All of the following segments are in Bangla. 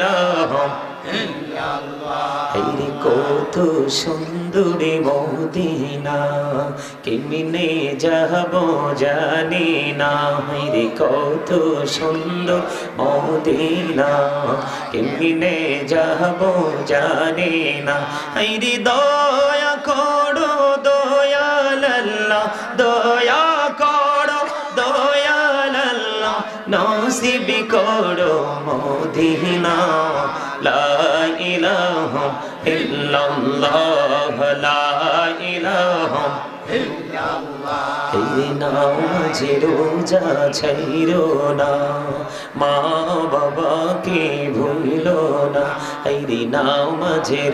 ইলাহা এই কত সুন্দরী মদিনা, কেমনে যাব জানি না। রে কত সুন্দর মদিনা, কেমনে যাব জানি না। হেরি দয়া করো মোদিনা লা ইলাহা ইল্লাল্লাহ লা ইলাহা এই নামাজে রোজা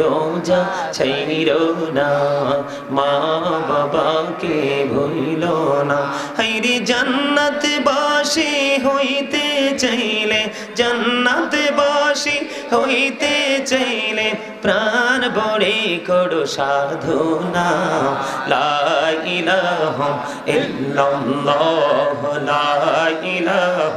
রোজা ছাইরো না, মা বাবাকে ভুল না। এই জান্নাত বাসী হইতে চাইলে জান্নাত রসি হইতে চাইলে প্রাণ বড়ে করো সাধু নাম। ইল্লাল্লাহ লাইলাহ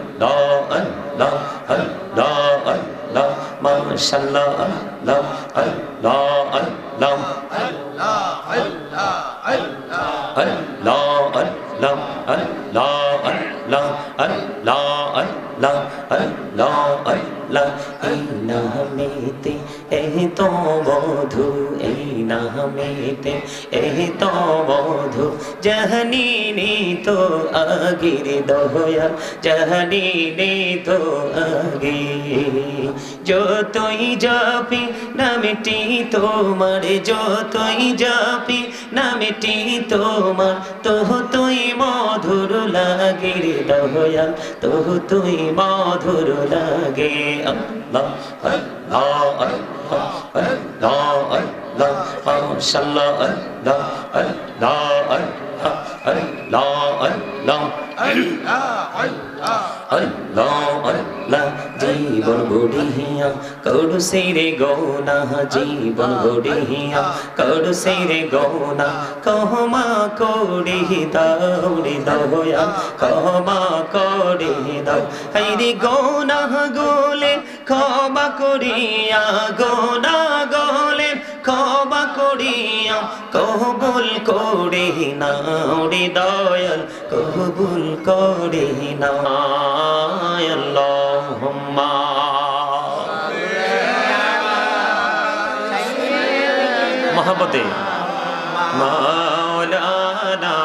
মাশাআল্লাহ আল্লাহ আল্লাহ আল্লাহ আল্লাহ আল্লাহ আল্লাহ আল্লাহ আল্লাহ আল্লাহ আল্লাহ আল্লাহ আল্লাহ আল্লাহ এই নামেতে এই তো মধু নামেতে এই তো বধু জহনি তো আগির দয়াল জহনি নি তো আগে যতই যাপি নামটি তোমার যতই যাপি নামটি তোমার তো তুই মধুর লাগে রে দয়াল তো তুই মধুর লাগে আল্লাহ আল্লাহ আল্লাহ আল্লাহ জীবন গড়িয়া কড়ু সেরে গৌনা, জীবন গড়িয়া কড়ু সেরে গৌনা কহমা কড়ি দৌড়ি দয়া কহমা কড়ি দৌ হরি গৌনা গোলে ক্ষমা করিয়া, গৌনা গোলে ক্ষমা করিয়া, কবুল করে নাও রে দয়াল, কবুল করে নায়াল্লাহুম্মা মহাপতে মাওলানা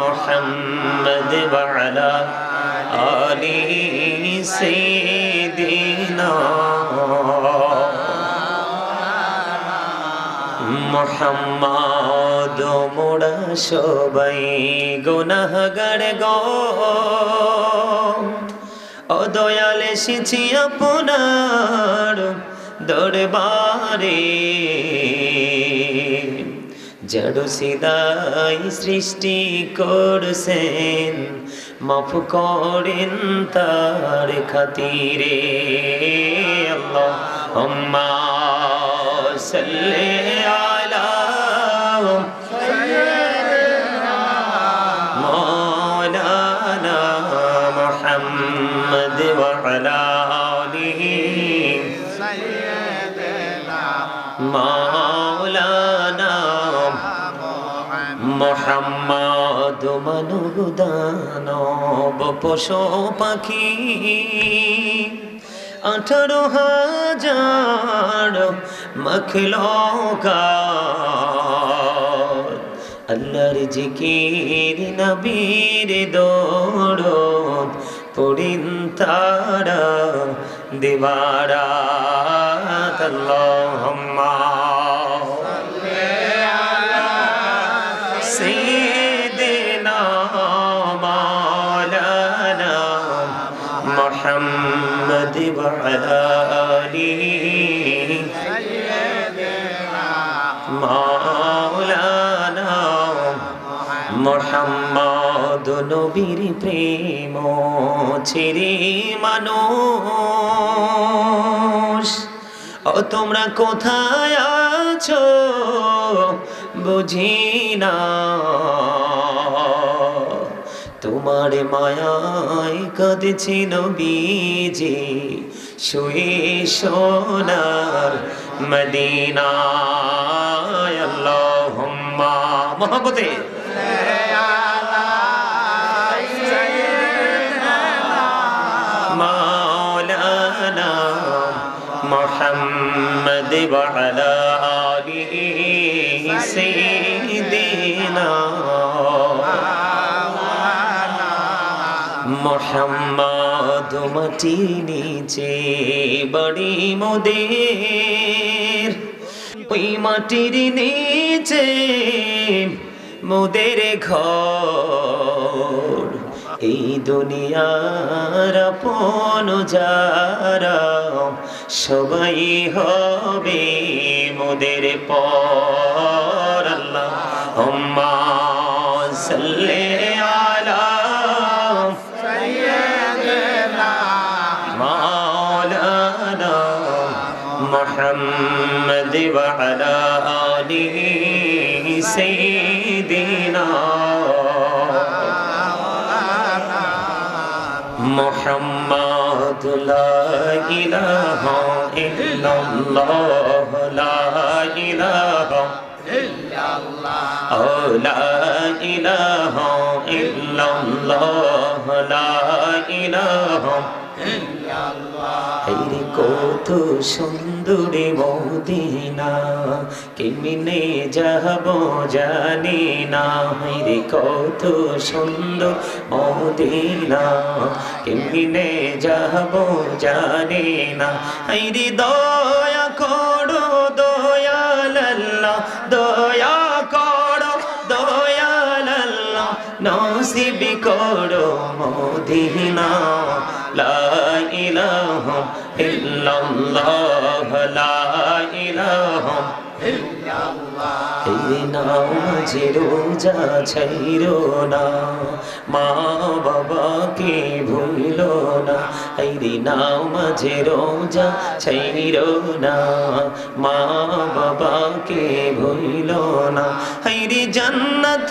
মুহাম্মদ ওয়া আলা মোহাম্মদ মোড়া সবাই গুনাহগার গো। ও দয়াল, এসেছি আপনার দরবারে। জড় সিদাই সৃষ্টি করছেন, মাফ করেন তার খাতিরে। আল্লাহ صل মোহাম্মদ মনুদানব পশু পাখি। আঠারো হাজার মখলকা আল্লাহর জিকির নবীর দৌড় পড়িন তারা দিবারা আল্লাহুম্মা وعلى آله مولانا মোহাম্মদ নবীর প্রেম ছেড়ে মানুষ ও তোমরা কোথায় আছো বুঝি না তোমার মায়ায় কাঁদছি নবীজি শুয়ে সোনার মদিনায় আল্লাহুম্মা মহব্বতে। মাওলানা মোহাম্মদ ওয়া মোহাম্মদ মাটি নিচে বড়ি মোদের, ওই মাটির নিচে মোদের ঘর। এই দুনিয়ার আপন যারা, সবাই হবে মোদের পর। আল্লাহ محمد وعلى آله سيدنا محمد لا إله إلا الله لا إله أو لا إله إلا الله لا إله হেরে কত সুন্দরী মদিনা, কেমনে যাব জানি না। হেরে কত সুন্দর মদিনা, কেমনে যাব জানি না। হেরে দয়া করো দয়াল দয়া করো দয়াল নসিব করো মদিনা। লা ইলাহা ইল্লাল্লাহ এই রোজা ছাইরো না মা বাবাকে ভুলো না এই নাও মাঝে রোজা ছাইরো না। মা বাবাকে ভুলো না হাইরে জান্নাত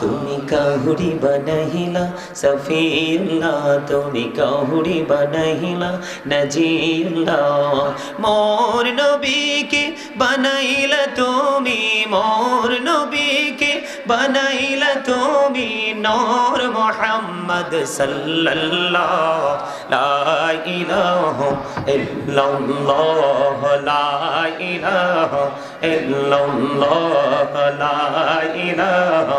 তুমি কাহুরি বনহিলা সফিউল্লাহ তুমি কাহুরি বনহিলা নজিউল্লাহ। মোর নবীকে বানাইলা তুমি মোর নবীকে বানাইলা তুমি নূর মুহাম্মদ সাল্লাল্লাহ লা ইলাহা ইল্লাল্লাহ লা ইলাহা ইল্লাল্লাহ লা ইলাহা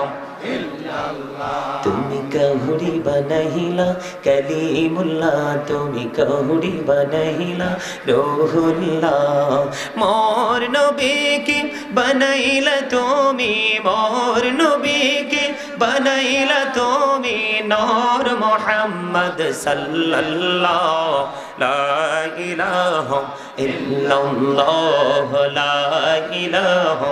তুমি কাহুরি বানাইলা, কালিমুল্লাহ, তুমি কাহুরি বানাইলা, রহুল্লাহ, মোর নবীকে বানাইলা তুমি, মোর নবীকে বানাইলা তুমি, নর মোহাম্মদ সাল্লাল্লাহ, লা ইলাহা ইল্লাল্লাহ, লা ইলাহা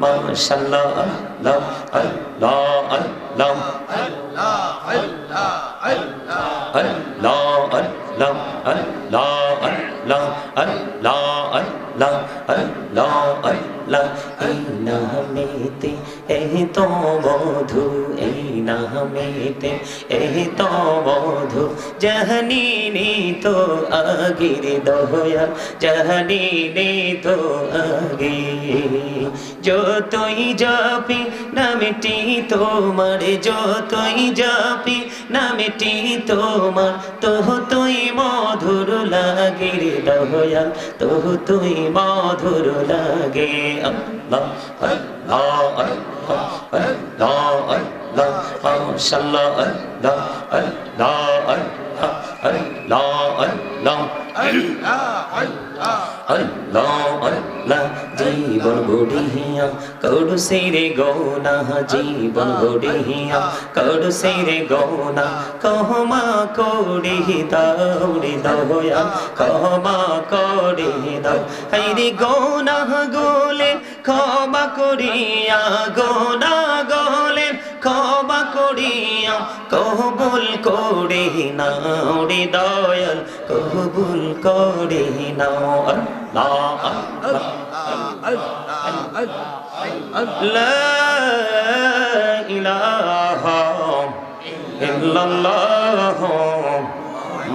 মাশাল্লাহ আল্লাহ আল্লাহ আল্লাহ আল্লাহ আল্লাহ আল্লাহ আল্লাহ আল্লাহ আল্লাহ আল্লাহ আল্লাহ আল্লাহ আল্লাহ এই নামেতে এই তো মধু নামেতে এই তো বধু জাহানি নি তো আগির দয়া জাহানি তো আগে যতই যাপি নামটি তোমার, যতই যাপি নামটি তোমার তোহ তুই মধুর লাগে রে দয়া তোহ তুই মধুর লাগে। আল্লাহ আল্লাহ আল্লাহ আল্লাহ জীবন গড়িয়া করু সেরে গৌনা জীবন গড়িয়া করু সেরে গৌনা কহমা কড়ি দৌড়ি দয়া কহমা কড়ি দৌ হরি গৌনা গোলে ক্ষমা করিয়া গৌনা গৌনা ক্ষমা করিয়া কবুল করে নাও রে দয়াল কবুল করে নাও। আল্লাহ লা ইলাহা ইল্লাল্লাহ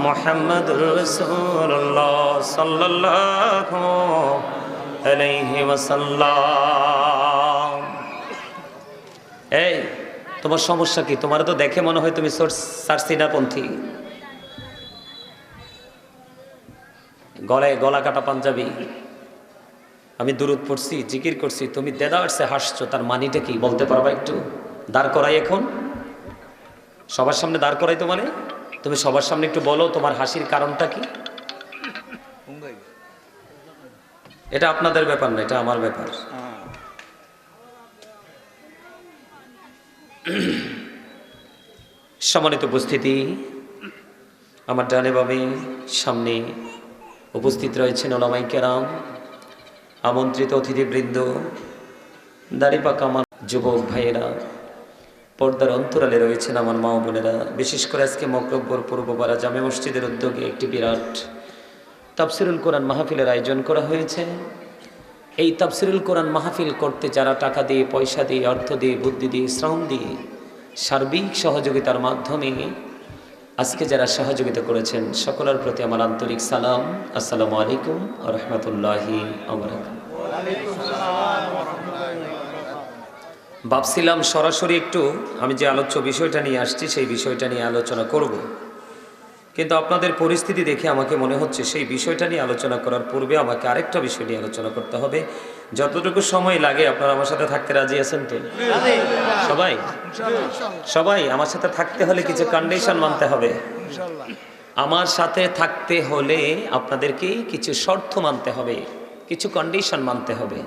মুহাম্মাদুর রাসূলুল্লাহ সাল্লাল্লাহু আলাইহি ওয়াসাল্লাম। এই তোমার সমস্যা কি? তোমার তো দেখে মনে হয় তুমি সার্সিনা পন্থী গলায় গলা কাটা পাঞ্জাবি। আমি দূরত পড়ছি জিকির করছি তুমি দেদারসে হাসছো তার মানিটা কি? বলতে পারবা একটু? দাঁড় করাই এখন। সবার সামনে দাঁড় করাই তো মানে? তুমি সবার সামনে একটু বলো তোমার হাসির কারণটা কি? এটা আপনাদের ব্যাপার না এটা আমার ব্যাপার। সম্মানিত উপস্থিতি, আমার ডানে বামে সামনে উপস্থিত রয়েছেন ওলামাই কেরাম, আমন্ত্রিত অতিথিবৃন্দ দাড়িপাকা আমার যুবক ভাইয়েরা, পর্দার অন্তরালে রয়েছেন আমার মা বোনেরা। বিশেষ করে আজকে মকরব্বর পূর্বপাড়া জামে মসজিদের উদ্যোগে একটি বিরাট তাফসিরুল কোরআন মাহফিলের আয়োজন করা হয়েছে। এই তাফসিরুল কোরআন মাহফিল করতে যারা টাকা দিয়ে, পয়সা দিয়ে, অর্থ দিয়ে, বুদ্ধি দিয়ে, শ্রম দিয়ে সার্বিক সহযোগিতার মাধ্যমে আজকে যারা সহযোগিতা করেছেন, সকলের প্রতি আমার আন্তরিক সালাম। আসসালামু আলাইকুম রহমতুল্লাহি ভাবছিলাম সরাসরি একটু, আমি যে আলোচ্য বিষয়টা নিয়ে আসছি, সেই বিষয়টা নিয়ে আলোচনা করব। কিন্তু আপনাদের পরিস্থিতি দেখে আমাকে মনে হচ্ছে সেই বিষয়টা নিয়ে আলোচনা করার পূর্বে আমাকে আরেকটা বিষয় নিয়ে আলোচনা করতে হবে। যতটুকু সময় লাগে, আপনারা আমার সাথে থাকতে রাজি আছেন তো? সবাই? সবাই, আমার সাথে থাকতে হলে কিছু কন্ডিশন মানতে হবে। আমার সাথে থাকতে হলে আপনাদেরকে কিছু শর্ত মানতে হবে, কিছু কন্ডিশন মানতে হবে।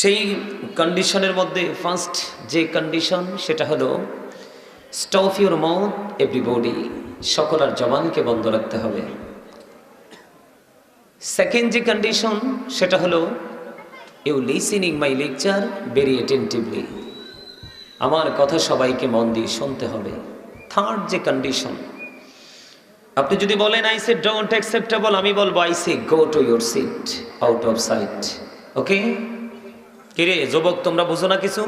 সেই কন্ডিশনের মধ্যে ফার্স্ট যে কন্ডিশন সেটা হলো স্টপ ইউর মাউথ এভরিবডি সকলের জবানকে বন্ধ রাখতে হবে। সেকেন্ড যে কন্ডিশন সেটা হলো you listening my lecture very attentively আমার কথা সবাইকে মন দিয়ে শুনতে হবে। থার্ড যে কন্ডিশন আপনি যদি বলেন আই সে ডোন্ট অ্যাকসেপ্টেবল আমি বলব I say go to your seat out of sight okay কিরে, যুবক, তোমরা বুঝো না কিছু?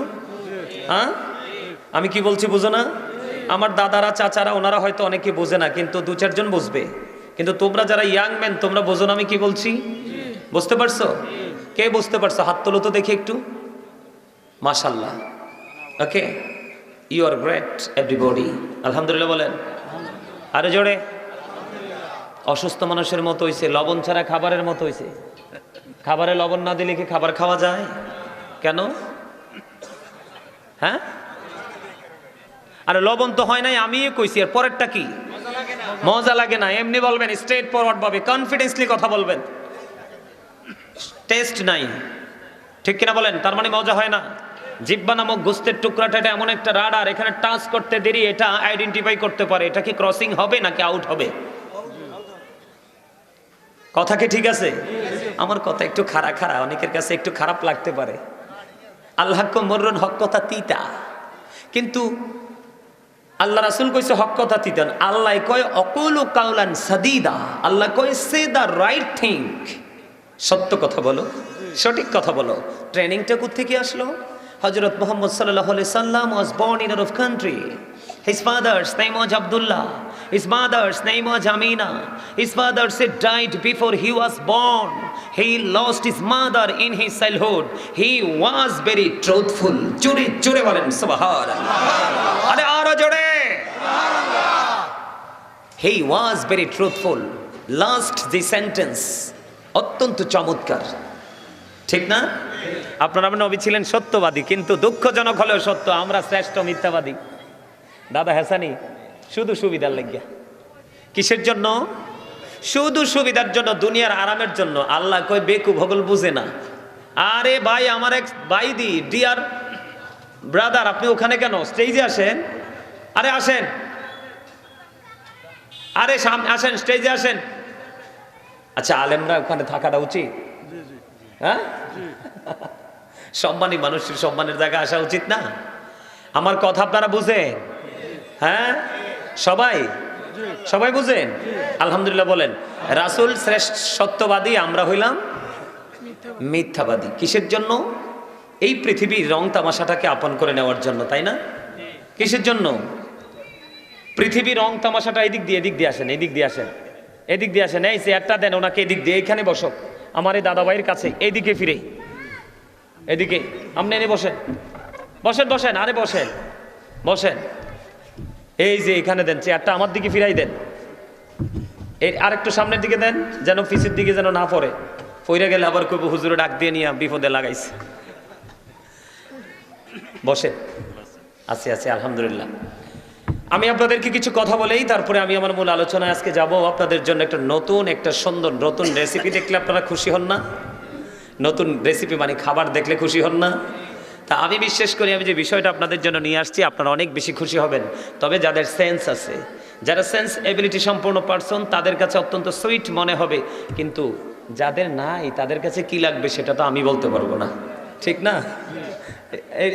হ্যাঁ? আমি কি বলছি, বুঝো না? আমার দাদারা, চাচারা, ওনারা হয়তো অনেকে বোঝে না, কিন্তু দু চারজন বুঝবে। কিন্তু তোমরা যারা ইয়াং ম্যান তোমরা বোঝো আমি কি বলছি? বুঝতে পারছ? কে বুঝতে পারছ? হাত তোলো তো দেখি একটু। মাশাল্লাহ okay you are great everybody আলহামদুলিল্লাহ বলেন। আরে জোরে। অসুস্থ মানুষের মতো হইছে, লবণ ছাড়া খাবারের মতো হয়েছে খাবারে লবণ না দিলে কি খাবার খাওয়া যায়? কেন? হ্যাঁ? আরে লবণ তো হয় নাই আমি কইছি, এর পরেরটা কি? মজা লাগে না, এমনি বলবেন স্ট্রেট ফরওয়ার্ড ভাবে কনফিডেন্সলি কথা বলবেন। টেস্ট নাই। ঠিক কিনা বলেন? তার মানে মজা হয় না। জিব্বা নামক গোস্তের টুকরাটা এটা এমন একটা রাডার এখানে টাচ করতে দেরি, এটা আইডেন্টিফাই করতে পারে। এটা কি ক্রসিং হবে নাকি আউট হবে? কথা কি ঠিক আছে? আমার কথা একটু খারা খারা অনেকের কাছে একটু খারাপ লাগতে পারে। আল্লাহ মরণ হক কথা তিতা। কিন্তু আল্লাহ রাসুল কইছে হক কথা তিতান আল্লাহ কয় অকুল কাউলান সাদিদা আল্লাহ কয় সে দ্য রাইট থিঙ্ক সত্য কথা বলো সঠিক কথা বলো ট্রেনিংটা থেকে আসলো হজরত মোহাম্মদ সাল্লাহ সাল্লাম was born in Arab country His father's name was Abdullah. His mother's name was Amina. His father said died before he was born. He lost his mother in his childhood. He was very truthful. জোরে জোরে বলেন সুবহানাল্লাহ আরে আরও He was very truthful. Last, the sentence. অত্যন্ত চমৎকার। ঠিক না? আপনারা নবী ছিলেন সত্যবাদী, কিন্তু দুঃখজনক হলেও সত্য, আমরা শ্রেষ্ঠ মিথ্যাবাদী। দাদা হেসানি, শুধু সুবিধার লাগিয়া। কিসের জন্য? শুধু সুবিধার জন্য, দুনিয়ার আরামের জন্য। আল্লাহ কই বেকু ভগল বুঝে না। আরে ভাই, আমার এক ভাই দি ডিয়ার ব্রাদার আপনি ওখানে কেন? স্টেজে আসেন? আরে আসেন। আরে সামনে আসেন স্টেজে আসেন। আচ্ছা আলেমরা ওখানে থাকাটা উচিত? হ্যাঁ? সম্মানী মানুষের সম্মানের জায়গায় আসা উচিত না? আমার কথা আপনারা বুঝেন? হ্যাঁ? সবাই? সবাই বুঝেন? আলহামদুলিল্লাহ বলেন। রাসুল শ্রেষ্ঠ সত্যবাদী আমরা হইলাম? মিথ্যাবাদী। কিসের জন্য? এই পৃথিবীর রং তামাশাটাকে আপন করে নেওয়ার জন্য তাই না? কিসের জন্য? পৃথিবীর রং তামাশাটা এদিক দিয়ে এদিক দিয়ে আসেন, এদিক দিয়ে আসেন। এদিক দিয়ে আসেন, এই চেয়ারটা দেন, ওনাকে এদিক দিয়ে এইখানে বসো। আমার এই দাদাভাইয়ের কাছে এইদিকে ফিরে। এদিকে আপনি এনে বসেন। বসেন বসেন, আরে বসেন বসেন। এই যে, এখানে দেন, চেয়ারটা আমার দিকে ফিরাই দেন। এই আরেকটু সামনের দিকে দেন, যেন পিছের দিকে যেন না পড়ে। পইরে গেলে আবার কইব, হুজুরে ডাক দিয়ে নিয়ে বিপদে লাগাইছে। বসে আছি আছি, আলহামদুলিল্লাহ। আমি আপনাদেরকে কিছু কথা বলেই তারপরে আমি আমার মূল আলোচনায় আজকে যাব। আপনাদের জন্য একটা নতুন, একটা সুন্দর, নতুন রেসিপি দেখলে আপনারা খুশি হন না? নতুন রেসিপি মানে খাবার দেখলে খুশি হন না? তা আমি বিশ্বাস করি, আমি যে বিষয়টা আপনাদের জন্য নিয়ে আসছি, আপনারা অনেক বেশি খুশি হবেন। তবে যাদের সেন্স আছে, যারা সেন্স এবিলিটি সম্পূর্ণ পার্সন তাদের কাছে অত্যন্ত সুইট মনে হবে। কিন্তু যাদের নাই, তাদের কাছে কি লাগবে সেটা তো আমি বলতে পারব না। ঠিক না?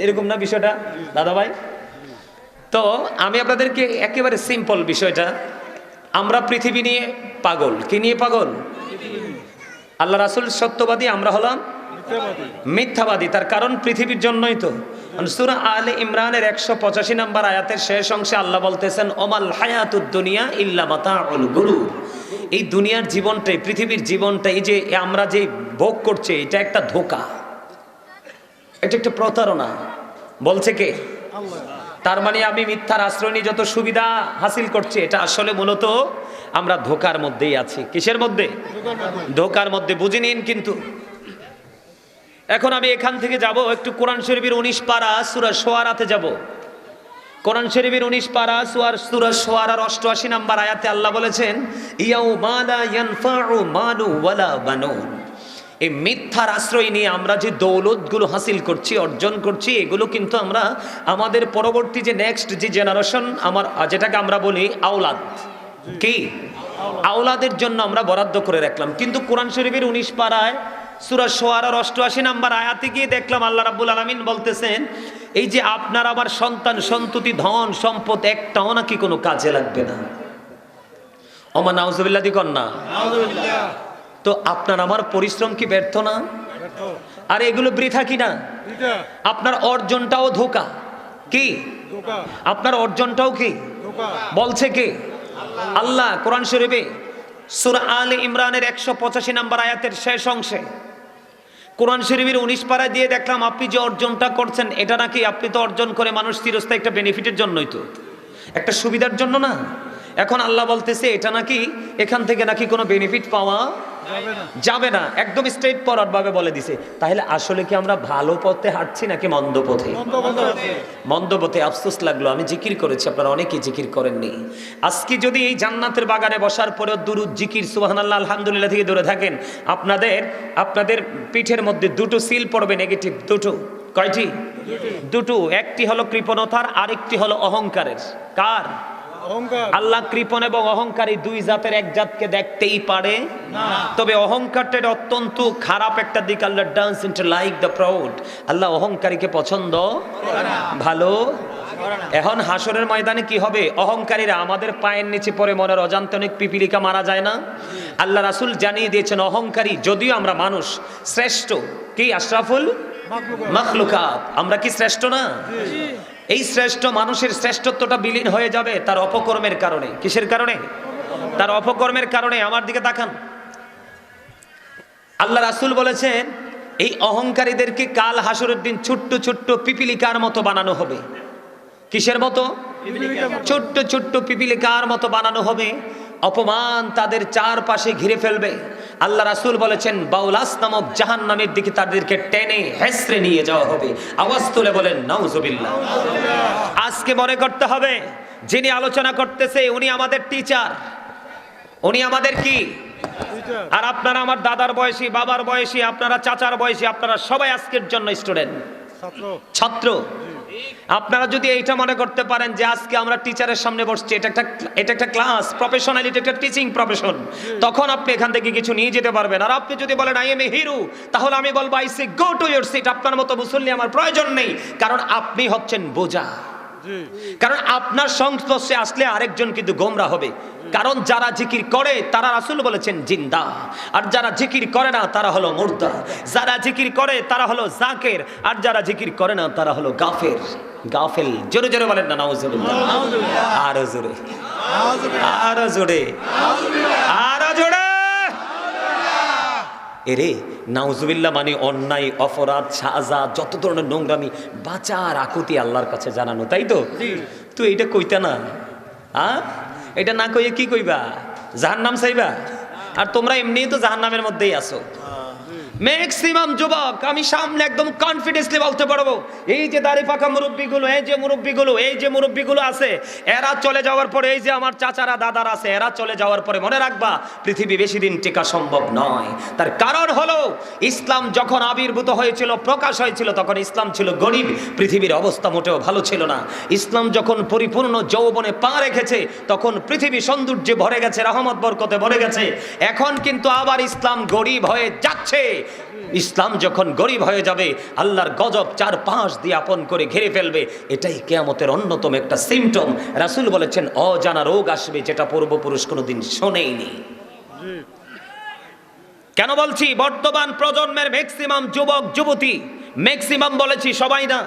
এরকম না বিষয়টা? দাদা ভাই তো আমি আপনাদেরকে একেবারে সিম্পল বিষয়টা। আমরা পৃথিবী নিয়ে পাগল। কি নিয়ে পাগল? আল্লাহ রাসুল সত্যবাদী, আমরা হলাম মিথ্যাবাদী। তার কারণ পৃথিবীর জন্যই তো। সুরা আলে ইমরানের একশো পঁচাশি নাম্বার আয়াতের শেষ অংশে আল্লাহ বলতেছেন, ওমাল হায়াতুদ দুনিয়া ইল্লা মাতাউল গুরু এই দুনিয়ার জীবনটাই, পৃথিবীর জীবনটা এই যে আমরা যে ভোগ করছে, এটা একটা ধোকা। এটা একটা প্রতারণা। বলছে কে? তার মানে আমি মিথ্যার আশ্রয় নিয়ে যত সুবিধা হাসিল করছি, এটা আসলে মূলত আমরা ধোকার মধ্যেই আছি। কিসের মধ্যে? ধোকার মধ্যে, বুঝে নিন কিন্তু। এখন আমি এখান থেকে যাব, একটু কোরআন শরীফের উনিশ পারা সুরা সোয়ারাতে যাব। কোরআন শরীফের উনিশ পারা সুয়ার সুরা সোয়ারার অষ্টআশি নাম্বার আয়াতে আল্লাহ বলেছেন ইয়াউ মালা ইয়ানফাউ মালু ওয়ালা বানুন। এই মিথ্যার আশ্রয় নিয়ে আমরা যে দৌলতগুলো হাসিল করছি, অর্জন করছি, এগুলো কিন্তু আমরা আমাদের পরবর্তী যে নেক্সট যে জেনারেশন আমার যেটাকে আমরা বলি আওলাদ। কি? আওলাদের জন্য আমরা বরাদ্দ করে রাখলাম। কিন্তু কোরআন শরীফের উনিশ পাড়ায় সুরা সোয়ারার অষ্টআশি নাম্বার আয়াতে গিয়ে দেখলাম আল্লাহ রাব্বুল আলামিন বলতেছেন, এই যে আপনার আবার সন্তান, সন্ততি, ধন, সম্পদ একটাও নাকি কোনো কাজে লাগবে না? অমা নাউজুবিল্লাহ, দি কন্যা তো আপনার আমার পরিশ্রম কি ব্যর্থ না? আর এগুলো বৃথা কি না? আপনার অর্জনটাও ধোকা। কি? আপনার অর্জনটাও কি? বলছে কে? আল্লাহ। কোরআন শরীফে সূরা আলে ইমরানের একশো পঁচাশি নাম্বার আয়াতের শেষ অংশে কোরআন শরীফের উনিশ পাড়ায় দিয়ে দেখলাম আপনি যে অর্জনটা করছেন এটা নাকি আপনি তো অর্জন করে মানুষ চিরস্থায়ী একটা বেনিফিটের জন্যই তো। একটা সুবিধার জন্য না। এখন আল্লাহ বলতেছে এটা নাকি এখান থেকে নাকি কোনো বেনিফিট পাওয়া যাবে না। একদম স্ট্রেট ফরওয়ার্ড ভাবে বলে দিছে। তাহলে আসলে কি আমরা ভালো পথে হাঁটছি নাকি মন্দ পথে? মন্দ পথে আফসোস লাগল আমি জিকির করেছি আপনারা অনেকেই জিকির করেননি। আজকে যদি এই জান্নাতের বাগানে বসার পরেও দুরুদ জিকির সুবহানাল্লাহ আলহামদুলিল্লাহ থেকে দূরে থাকেন আপনাদের আপনাদের পিঠের মধ্যে দুটো সিল পড়বে নেগেটিভ দুটো। কয়টি? দুটো। একটি হলো কৃপণতার আরেকটি হলো অহংকারের। কার? আল্লাহ কৃপণ এবং অহংকারী দুই জাতের এক জাতকে দেখতেই পারে। তবে অহংকারটা এটা অত্যন্ত খারাপ একটা দিক আল্লাহ doesn't into like the proud আল্লাহ অহংকারীকে পছন্দ ভালো। এখন হাসরের ময়দানে কি হবে? অহংকারীরা আমাদের পায়ের নিচে পড়ে মনের অজান্তে অনেক পিপিলিকা মারা যায় না? আল্লাহ রাসুল জানিয়ে দিয়েছেন অহংকারী যদিও আমরা মানুষ শ্রেষ্ঠ কি? আশরাফুল মখলুকাত। আমরা কি শ্রেষ্ঠ না? এই শ্রেষ্ঠ মানুষের শ্রেষ্ঠত্বটা বিলীন হয়ে যাবে তার অপকর্মের কারণে। কিসের কারণে? তার অপকর্মের কারণে। আমার দিকে দেখান আল্লাহ রাসুল বলেছেন এই অহংকারীদেরকে কাল হাসুরের দিন ছোট্ট ছোট্ট পিপিলিকার মতো বানানো হবে। কিসের মতো। ছোট্ট ছোট্ট পিপিলিকার মতো বানানো হবে। অপমান তাদের চারপাশে ঘিরে ফেলবে। আল্লাহ রাসুল বলেছেন বাউলাস নামক জাহান নামের দিকে তাদেরকে টেনে হেসরে নিয়ে যাওয়া হবে। আওয়াজ তুলে বলেন নাউজুবিল্লাহ। আজকে মনে করতে হবে যিনি আলোচনা করতেছে উনি আমাদের টিচার উনি আমাদের কি? আর আপনারা আমার দাদার বয়সী বাবার বয়সী আপনারা চাচার বয়সী আপনারা সবাই আজকের জন্য স্টুডেন্ট ছাত্র। আপনারা যদি এইটা মনে করতে পারেন যে আজকে আমরা টিচারের সামনে বসছি এটা একটা এটা একটা ক্লাস প্রফেশনালি এটা একটা টিচিং প্রফেশন তখন আপনি এখান থেকে কিছু নিয়ে যেতে পারবেন। আর আপনি যদি বলেন আই এম এ হিরো তাহলে আমি বলব I see go to your seat আপনার মতো মুসল্লি আমার প্রয়োজন নেই কারণ আপনি হচ্ছেন বোঝা। কারণ আপনার সংস্পর্শে আসলে আরেকজন কিন্তু গোমরা হবে। কারণ যারা জিকির করে তারা রাসুল বলেছেন জিন্দা। আর যারা জিকির করে না তারা হলো মুর্দা। যারা জিকির করে তারা হলো জাকের। আর যারা জিকির করে না তারা হলো গাফের। গাফেল। জোরে জোরে বলেন না নাউজুবিল্লাহ। আরও জোরে। আরও জোরে। আরও জোরে। এরে নাউজুবিল্লা মানে অন্যায় অপরাধ সাজা যত ধরনের নোংরামি বাঁচার আকুতি আল্লাহর কাছে জানানো তাই তো? তুই এইটা কইতা না? আ? এটা না কইয়ে কি কইবা? জাহান নাম চাইবা? আর তোমরা এমনিই তো জাহান নামের মধ্যেই আছো। ম্যাক্সিমাম যুবক, আমি সামনে একদম কনফিডেন্সলি বলতে পারব। এই যে দাড়ি পাকা মুরব্বীগুলো, এই যে মুরব্বীগুলো, এই যে মুরব্বীগুলো আছে, এরা চলে যাওয়ার পরে, এই যে আমার চাচারা, দাদার আছে, এরা চলে যাওয়ার পরে মনে রাখবা, পৃথিবী বেশি দিন টিকা সম্ভব নয়। তার কারণ হলো, ইসলাম যখন আবির্ভূত হয়েছিল, প্রকাশ হয়েছিল, তখন ইসলাম ছিল গরিব, পৃথিবীর অবস্থা মোটেও ভালো ছিল না। ইসলাম যখন পরিপূর্ণ যৌবনে পা রেখেছে, তখন পৃথিবী সৌন্দর্যে ভরে গেছে, রহমত বরকতে ভরে গেছে। এখন কিন্তু আবার ইসলাম গরিব হয়ে যাচ্ছে। ইসলাম যখন গরিব হয়ে যাবে আল্লাহর গজব চার পাঁচ দিয়ে আপন করে ঘিরে ফেলবে এটাই কেয়ামতের অন্যতম একটা সিমটম রাসুল বলেছেন অজানা রোগ আসবে যেটা পূর্বপুরুষ কোনোদিন শোনেইনি। কেন বলছি? বর্তমান প্রজন্মের ম্যাক্সিমাম যুবক যুবতী ম্যাক্সিমাম বলেছি সবাই না।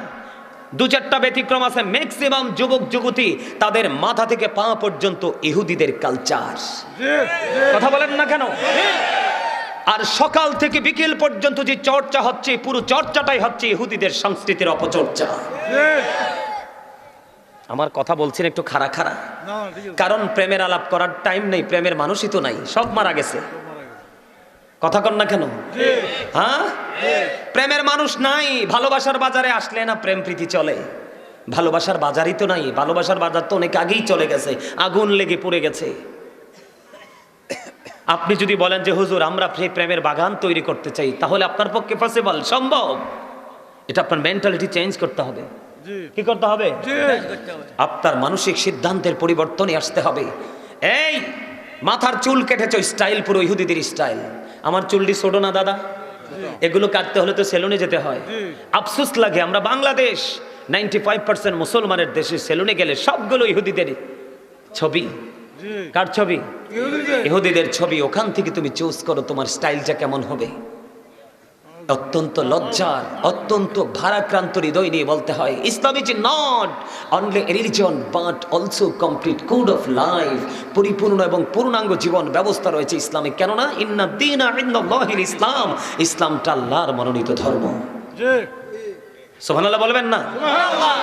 দু চারটা ব্যতিক্রম আছে ম্যাক্সিমাম যুবক যুবতী তাদের মাথা থেকে পা পর্যন্ত ইহুদিদের কালচার কথা বলেন না কেন? আর সকাল থেকে বিকেল পর্যন্ত যে চর্চা হচ্ছে পুরো চর্চাটাই হচ্ছে ইহুদিদের সংস্কৃতির অপচর্চা। আমার কথা বলছেন একটু খারা খাড়া। কারণ প্রেমের আলাপ করার টাইম নেই প্রেমের মানুষই তো নাই সব মারা গেছে। কথা কন না কেন? হ্যাঁ? প্রেমের মানুষ নাই ভালোবাসার বাজারে আসলে না প্রেম প্রীতি চলে। ভালোবাসার বাজারই তো নাই ভালোবাসার বাজার তো অনেক আগেই চলে গেছে আগুন লেগে পড়ে গেছে। আপনি যদি বলেন যে হুজুর আমরা সেই প্রেমের বাগান তৈরি করতে চাই তাহলে আপনার পক্ষে পসিবল সম্ভব? এটা আপনার মেন্টালিটি চেঞ্জ করতে হবে। কি করতে হবে? আপনার মানসিক সিদ্ধান্তের পরিবর্তনে আসতে হবে। এই মাথার চুল কেটেছ স্টাইল পুরো ইহুদিদের স্টাইল আমার চুলটি ছোট না দাদা? এগুলো কাটতে হলে তো সেলুনে যেতে হয়। আফসোস লাগে আমরা বাংলাদেশ। নাইনটি ফাইভ পার্সেন্ট মুসলমানের দেশে সেলুনে গেলে সবগুলো ইহুদিদের ছবি। কার ছবি? ইহুদিদের। ছবি ওখান থেকে তুমি চুজ করো তোমার স্টাইলটা কেমন হবে। অত্যন্ত লজ্জার অত্যন্ত ভারাক্রান্ত হৃদয় নিয়ে বলতে হয় Islam is not only religion but also complete code of life পরিপূর্ণ এবং পূর্ণাঙ্গ জীবন ব্যবস্থা রয়েছে ইসলামে। কেননা ইন্না দিন ইসলাম ইসলামটা আল্লাহর মনোনীত ধর্ম। সোহানাল্লাহ বলবেন না?